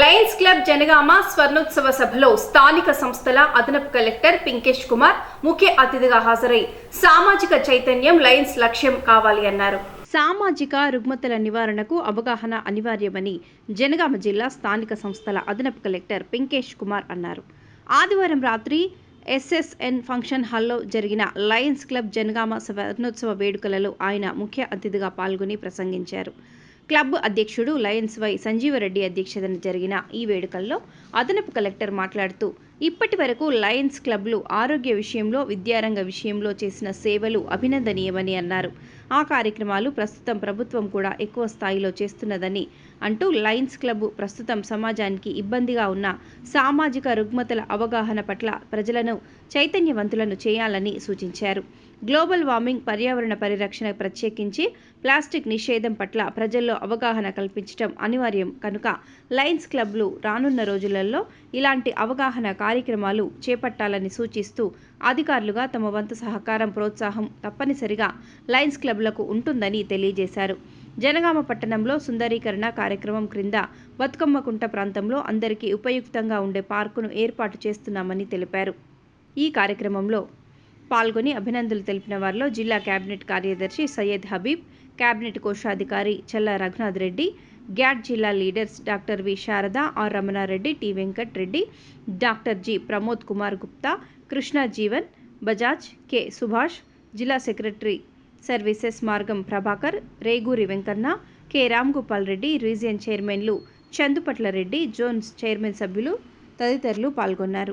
Lions club Janagama స్వర్ణోత్సవ సభలో స్థానిక సంస్థల అదనపు కలెక్టర్ పింకేష్ కుమార్ ముఖ్య అతిథిగా హాజరై సామాజిక చైతన్యం లయన్స్ లక్ష్యం కావాలి అన్నారు. సామాజిక రుగ్మతల నివారణకు అవగాహన అనివార్యమని జనగామ జిల్లా స్థానిక సంస్థల అదనపు కలెక్టర్ పింకేష్ కుమార్ అన్నారు. ఆదివారం రాత్రి ఎస్ఎస్ఎన్ ఫంక్షన్ హాల్లో జరిగిన లయన్స్ క్లబ్ జనగామ స్వర్ణోత్సవ వేడుకలలో ఆయన ముఖ్య అతిథిగా పాల్గొని ప్రసంగించారు. క్లబ్ అధ్యక్షుడు లయన్స్ వై సంజీవరెడ్డి అధ్యక్షతన జరిగిన ఈ వేడుకల్లో అదనపు కలెక్టర్ మాట్లాడుతూ ఇప్పటి వరకు లయన్స్ క్లబ్లు ఆరోగ్య విషయంలో విద్యారంగ విషయంలో చేసిన సేవలు అభినందనీయమని అన్నారు. ఆ కార్యక్రమాలు ప్రస్తుతం ప్రభుత్వం కూడా ఎక్కువ స్థాయిలో చేస్తున్నదని అంటూ లయన్స్ క్లబ్ ప్రస్తుతం సమాజానికి ఇబ్బందిగా ఉన్న సామాజిక రుగ్మతల అవగాహన పట్ల ప్రజలను చైతన్యవంతులను చేయాలని సూచించారు. గ్లోబల్ వార్మింగ్ పర్యావరణ పరిరక్షణ ప్రత్యేకించి ప్లాస్టిక్ నిషేధం పట్ల ప్రజల్లో అవగాహన కల్పించడం అనివార్యం. కనుక లయన్స్ క్లబ్లు రానున్న రోజులలో ఇలాంటి అవగాహన కార్యక్రమాలు చేపట్టాలని సూచిస్తూ అధికారులుగా తమ వంతు సహకారం ప్రోత్సాహం తప్పనిసరిగా లయన్స్ క్లబ్లకు ఉంటుందని తెలియజేశారు. జనగామ పట్టణంలో సుందరీకరణ కార్యక్రమం క్రింద బతుకమ్మకుంట ప్రాంతంలో అందరికీ ఉపయుక్తంగా ఉండే పార్కును ఏర్పాటు చేస్తున్నామని తెలిపారు. ఈ కార్యక్రమంలో పాల్గొని అభినందనలు తెలిపిన వారిలో జిల్లా కేబినెట్ కార్యదర్శి సయ్యద్ హబీబ్ కేబినెట్ కోశాధికారి చల్ల రఘునాథ్ రెడ్డి గ్యాట్ జిల్లా leaders doctor V. Sharada R. Ramana Reddy T. Venkat Reddy doctor G. Pramod Kumar Gupta Krishna Jeevan Bajaj K. Subhash జిల్లా secretary services Margam Prabhakar Reguri Venkanna K. Ramgopal Reddy region చైర్మన్లు Chandupatla Reddy Jones chairman సభ్యులు తదితరులు పాల్గొన్నారు.